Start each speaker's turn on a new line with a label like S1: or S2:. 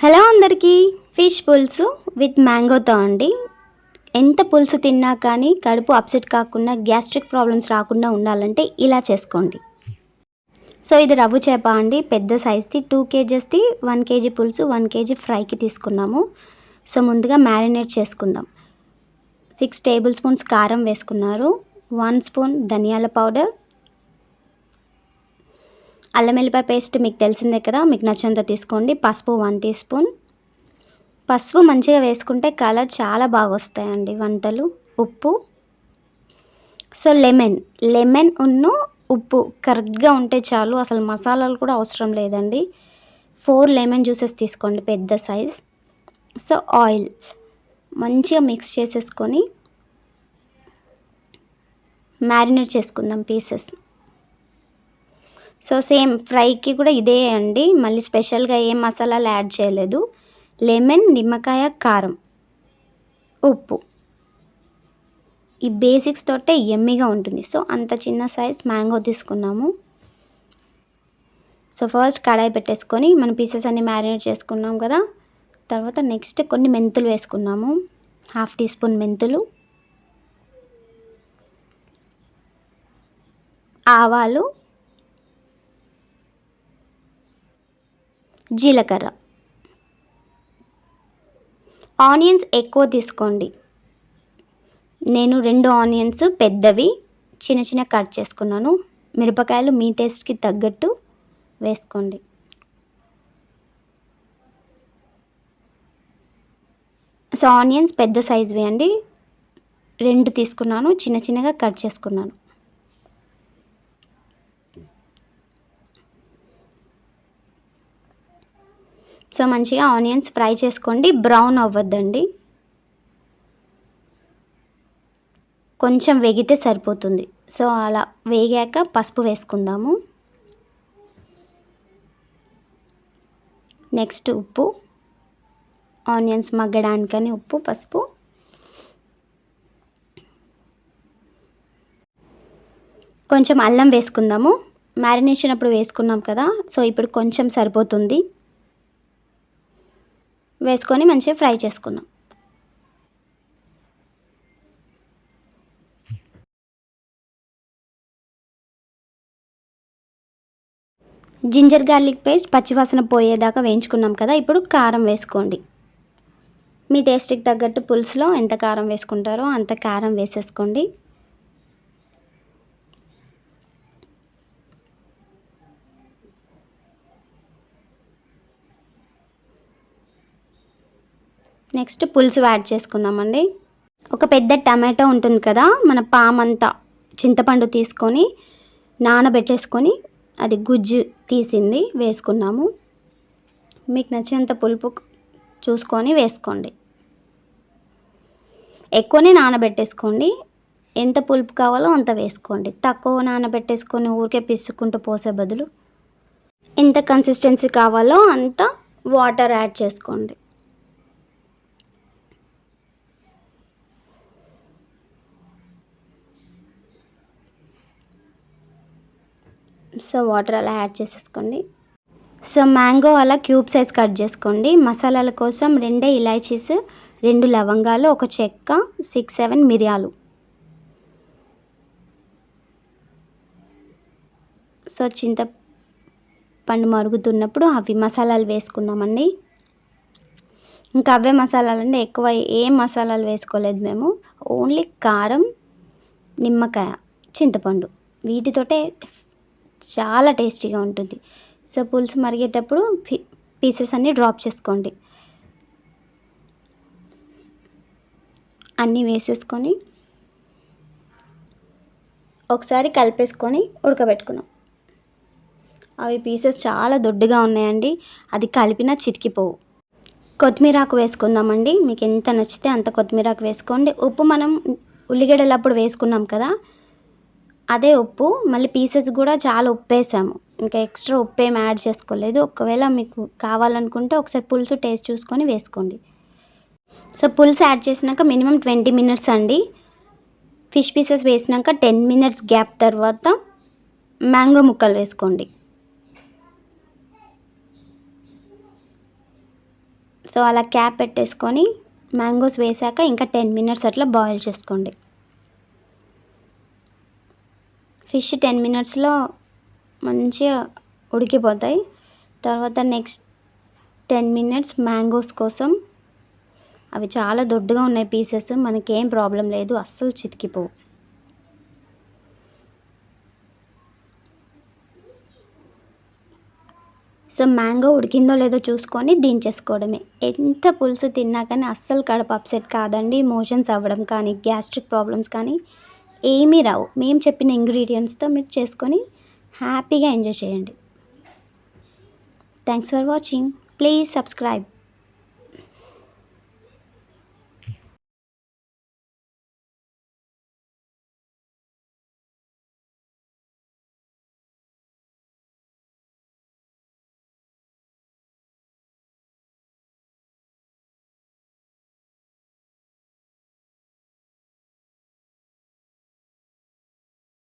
S1: Hello అందరికీ. Fish పులుసు with మ్యాంగోతో అండి. ఎంత పులుసు తిన్నా కానీ కడుపు అప్సెట్ కాకుండా గ్యాస్ట్రిక్ ప్రాబ్లమ్స్ రాకుండా ఉండాలంటే ఇలా చేసుకోండి. సో ఇది రవ్వు చేప అండి. పెద్ద సైజ్ది టూ కేజెస్ది వన్ కేజీ పులుసు వన్ కేజీ ఫ్రైకి తీసుకున్నాము. సో ముందుగా మ్యారినేట్ చేసుకుందాం. సిక్స్ టేబుల్ స్పూన్స్ కారం వేసుకున్నారు. వన్ స్పూన్ ధనియాల పౌడర్ అల్లం వెల్లిపాయ పేస్ట్ మీకు తెలిసిందే కదా మీకు నచ్చినంత తీసుకోండి. పసుపు వన్ టీ స్పూన్. పసుపు మంచిగా వేసుకుంటే కలర్ చాలా బాగా వస్తాయండి వంటలు. ఉప్పు. So lemon. లెమన్ ఉన్ను ఉప్పు కరెక్ట్గా ఉంటే చాలు. అసలు మసాలాలు కూడా అవసరం లేదండి. ఫోర్ లెమన్ జ్యూసెస్ తీసుకోండి పెద్ద సైజ్. సో ఆయిల్ మంచిగా మిక్స్ చేసేసుకొని మ్యారినేట్ చేసుకుందాం పీసెస్. సో సేమ్ ఫ్రైకి కూడా ఇదే అండి. మళ్ళీ స్పెషల్గా ఏం మసాలాలు యాడ్ చేయలేదు. లెమన్ నిమ్మకాయ కారం ఉప్పు. ఈ బేసిక్స్ తోటే ఎమ్మిగా ఉంటుంది. సో అంత చిన్న సైజ్ మ్యాంగో తీసుకున్నాము. సో ఫస్ట్ కడాయి పెట్టేసుకొని మన పీసెస్ అన్ని మ్యారినేట్ చేసుకున్నాం కదా. తర్వాత నెక్స్ట్ కొన్ని మెంతులు వేసుకున్నాము. హాఫ్ టీ స్పూన్ మెంతులు. ఆవాలు. జీలకర్ర. ఆనియన్స్ ఎక్కువ తీసుకోండి. నేను రెండు ఆనియన్స్ పెద్దవి చిన్న చిన్న కట్ చేసుకున్నాను. మిరపకాయలు మీ టేస్ట్కి తగ్గట్టు వేసుకోండి. సో ఆనియన్స్ పెద్ద సైజ్ వేయండి. రెండు తీసుకున్నాను చిన్న చిన్నగా కట్ చేసుకున్నాను. సో మంచిగా ఆనియన్స్ ఫ్రై చేసుకోండి. బ్రౌన్ అవ్వద్దండి. కొంచెం వేగితే సరిపోతుంది. సో అలా వేగాక పసుపు వేసుకుందాము. నెక్స్ట్ ఉప్పు. ఆనియన్స్ మగ్గడానికని ఉప్పు పసుపు. కొంచెం అల్లం వేసుకుందాము. మ్యారినేషన్ అప్పుడు వేసుకున్నాం కదా సో ఇప్పుడు కొంచెం సరిపోతుంది. వేసుకొని మంచిగా ఫ్రై చేసుకుందాం. జింజర్ గార్లిక్ పేస్ట్ పచ్చివాసన పోయేదాకా వేయించుకున్నాం కదా ఇప్పుడు కారం వేసుకోండి. మీ టేస్ట్కి తగ్గట్టు పులుసులో ఎంత కారం వేసుకుంటారో అంత కారం వేసేసుకోండి. నెక్స్ట్ పులుసు యాడ్ చేసుకుందామండి. ఒక పెద్ద టమాటో ఉంటుంది కదా మన పామంతా చింతపండు తీసుకొని నానబెట్టేసుకొని అది గుజ్జు తీసింది వేసుకున్నాము. మీకు నచ్చినంత పులుపు చూసుకొని వేసుకోండి. ఎక్కువనే నానబెట్టేసుకోండి. ఎంత పులుపు కావాలో అంత వేసుకోండి. తక్కువ నానబెట్టేసుకొని ఊరికే పిసుకుంటూ పోసే బదులు ఎంత కన్సిస్టెన్సీ కావాలో అంత వాటర్ యాడ్ చేసుకోండి. సో వాటర్ అలా యాడ్ చేసేసుకోండి. సో మ్యాంగో అలా క్యూబ్ సైజ్ కట్ చేసుకోండి. మసాలాల కోసం రెండే ఇలాచీస్ రెండు లవంగాలు ఒక చెక్క సిక్స్ సెవెన్ మిరియాలు. సో చింతపండు మరుగుతున్నప్పుడు అవి మసాలాలు వేసుకుందామండి. ఇంకా అవే మసాలాలు అంటే ఎక్కువ ఏం మసాలాలు వేసుకోలేదు మేము. ఓన్లీ కారం నిమ్మకాయ చింతపండు. వీటితోటే చాలా టేస్టీగా ఉంటుంది. సో పులుసు మరిగేటప్పుడు పీసెస్ అన్నీ డ్రాప్ చేసుకోండి. అన్నీ వేసేసుకొని ఒకసారి కలిపేసుకొని ఉడకబెట్టుకున్నాం. అవి పీసెస్ చాలా దొడ్డుగా ఉన్నాయండి. అది కలిపినా చితికిపోవు. కొత్తిమీరాకు వేసుకుందామండి. మీకు ఎంత నచ్చితే అంత కొత్తిమీరాకు వేసుకోండి. ఉప్పు మనం ఉల్లిగడ్డలప్పుడు వేసుకున్నాం కదా అదే ఉప్పు మళ్ళీ పీసెస్ కూడా చాలా ఉప్పు వేసాము ఇంకా ఎక్స్ట్రా ఉప్పు ఏం యాడ్ చేసుకోలేదు. ఒకవేళ మీకు కావాలనుకుంటే ఒకసారి పులుసు టేస్ట్ చూసుకొని వేసుకోండి. సో పులుసు యాడ్ చేసినాక మినిమం ట్వంటీ మినిట్స్ అండి. ఫిష్ పీసెస్ వేసినాక టెన్ మినిట్స్ గ్యాప్ తర్వాత మ్యాంగో ముక్కలు వేసుకోండి. సో అలా క్యాప్ పెట్టేసుకొని మ్యాంగోస్ వేసాక ఇంకా టెన్ మినిట్స్ అట్లా బాయిల్ చేసుకోండి. ఫిష్ టెన్ మినిట్స్లో మంచిగా ఉడికిపోతాయి. తర్వాత నెక్స్ట్ టెన్ మినిట్స్ మ్యాంగోస్ కోసం. అవి చాలా దొడ్డుగా ఉన్నాయి పీసెస్. మనకేం ప్రాబ్లం లేదు. అస్సలు చితికిపోవు. సో మ్యాంగో ఉడికిందో లేదో చూసుకొని దించేసుకోవడమే. ఎంత పులుసు తిన్నా కానీ అస్సలు కడప అప్సెట్ కాదండి. మోషన్స్ అవ్వడం కానీ గ్యాస్ట్రిక్ ప్రాబ్లమ్స్ కానీ ఏమీ రావు. మేము చెప్పిన ఇంగ్రీడియంట్స్తో మీరు చేసుకొని హ్యాపీగా ఎంజాయ్ చేయండి. Thanks for watching. Please subscribe.